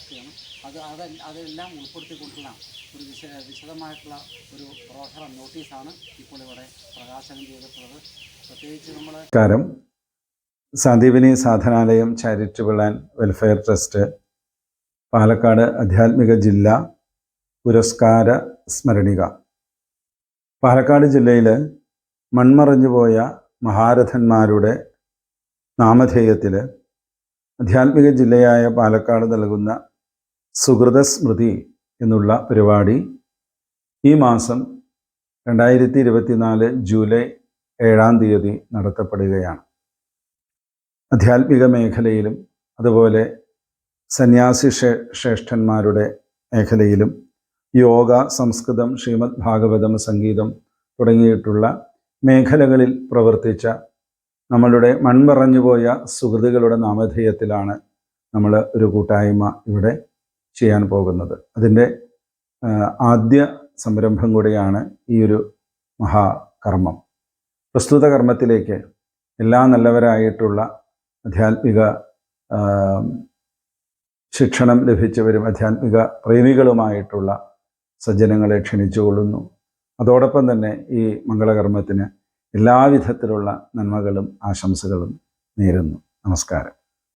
രാഷ്ട്രീയമാണ് അത് അത് അതെല്ലാം ഉൾപ്പെടുത്തിക്കൊണ്ടുള്ള ഒരു വിശ വിശദമായിട്ടുള്ള ഒരു പ്രോഹർ നോട്ടീസാണ് ഇപ്പോൾ ഇവിടെ പ്രകാശനം ചെയ്തിട്ടുള്ളത്. പ്രത്യേകിച്ച് നമ്മൾ കാരം Sandeepani Sadhanalayam charitable and welfare trust Palakkad ആധ്യാത്മിക ജില്ല പുരസ്കാര സ്മരണിക. പാലക്കാട് ജില്ലയിൽ മൺമറഞ്ഞുപോയ മഹാരഥന്മാരുടെ നാമധേയത്തിൽ ആധ്യാത്മിക ജില്ലയായ പാലക്കാട് നൽകുന്ന സുഹൃത സ്മൃതി എന്നുള്ള പരിപാടി ഈ മാസം രണ്ടായിരത്തി ഇരുപത്തിനാല് ജൂലൈ ഏഴാം തീയതി നടത്തപ്പെടുകയാണ്. ആധ്യാത്മിക മേഖലയിലും അതുപോലെ സന്യാസി ശ്രേ ശ്രേഷ്ഠന്മാരുടെ മേഖലയിലും യോഗ സംസ്കൃതം ശ്രീമദ് ഭാഗവതം സംഗീതം തുടങ്ങിയിട്ടുള്ള മേഖലകളിൽ പ്രവർത്തിച്ച നമ്മളുടെ മൺമറഞ്ഞുപോയ സുഹൃത്തുക്കളുടെ നാമധേയത്തിലാണ് നമ്മൾ ഒരു കൂട്ടായ്മ ഇവിടെ ചെയ്യാൻ പോകുന്നത്. അതിന്റെ ആദ്യ സംരംഭം കൂടിയാണ് ഈ ഒരു മഹാകർമ്മം. പ്രസ്തുത കർമ്മത്തിലേക്ക് എല്ലാ നല്ലവരായിട്ടുള്ള ആധ്യാത്മിക ശിക്ഷണം ലഭിച്ചവരും ആധ്യാത്മിക പ്രേമികളുമായിട്ടുള്ള സജ്ജനങ്ങളെ ക്ഷണിച്ചുകൊള്ളുന്നു. അതോടൊപ്പം തന്നെ ഈ മംഗളകർമ്മത്തിന് എല്ലാവിധത്തിലുള്ള നന്മകളും ആശംസകളും നേരുന്നു. നമസ്കാരം.